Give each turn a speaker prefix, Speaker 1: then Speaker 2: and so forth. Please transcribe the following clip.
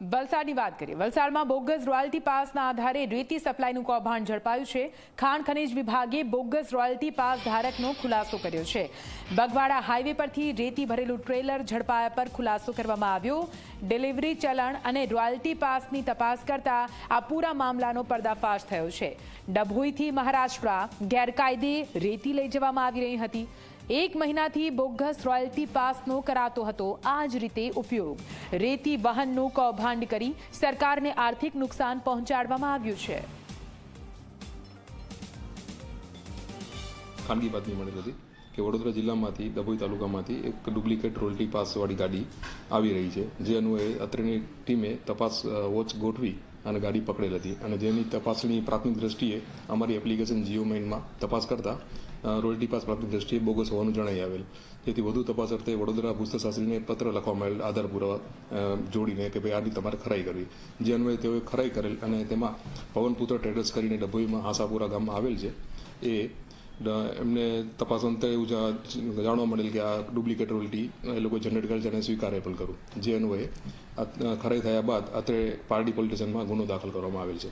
Speaker 1: વલસાડની વાત કરીએ. વલસાડમાં બોગસ રોયલ્ટી પાસના આધારે રેતી સપ્લાયનું કૌભાંડ ઝડપાયું છે. ખાણ ખનીજ વિભાગે બોગસ રોયલ્ટી પાસ ધારકનો ખુલાસો કર્યો છે. બગવાડા હાઈવે પરથી રેતી ભરેલું ટ્રેલર ઝડપાયા પર ખુલાસો કરવામાં આવ્યો. ડિલિવરી ચલણ અને રોયલ્ટી પાસની તપાસ કરતા આ પૂરા મામલાનો પર્દાફાશ થયો છે. ડભોઈથી મહારાષ્ટ્ર ગેરકાયદે રેતી લઈ જવામાં આવી રહી હતી. એક મહિનાથી બોગસ રોયલ્ટી પાસનો કરાતો હતો. આ જ રીતે ઉપયોગ. રેતી વાહનનું કૌભાંડ કરી સરકારને આર્થિક નુકસાન પહોંચાડવામાં આવ્યું છે.
Speaker 2: ખાનગી બાતમી મળી હતી કે વડોદરા જિલ્લામાંથી ડભોઈ તાલુકામાંથી એક ડુપ્લિકેટ રોલટી પાસવાળી ગાડી આવી રહી છે, જે અન્વયે અત્રેની ટીમે તપાસ વોચ ગોઠવી અને ગાડી પકડેલ હતી. અને જેની તપાસની પ્રાથમિક દ્રષ્ટિએ અમારી એપ્લિકેશન જીઓ માઇનમાં તપાસ કરતા રોયલ્ટી પાસ પ્રાથમિક દ્રષ્ટિએ બોગસ હોવાનું જણાઈ આવેલ. જેથી વધુ તપાસ અર્થે વડોદરા ભૂસ્તર પત્ર લખવામાં આવેલ, આધાર પુરાવા જોડીને કે ભાઈ આની તમારે ખરાઈ કરવી. જે અન્વયે તેઓએ ખરાઈ કરેલ અને તેમાં પવનપુત્ર ટ્રેડર્સ કરીને ડભોઈમાં આશાપુરા ગામમાં આવેલ છે. એ એમને તપાસ અંતે એવું જાણવા મળેલ કે આ ડુપ્લિકેટ રોયલ્ટી એ લોકો જનરેટ કરે છે અને સ્વીકારે પણ કરું. જે અન્વયે ખરાઈ થયા બાદ અત્રે પારડી પોલીસ ગુનો દાખલ કરવામાં આવેલ છે.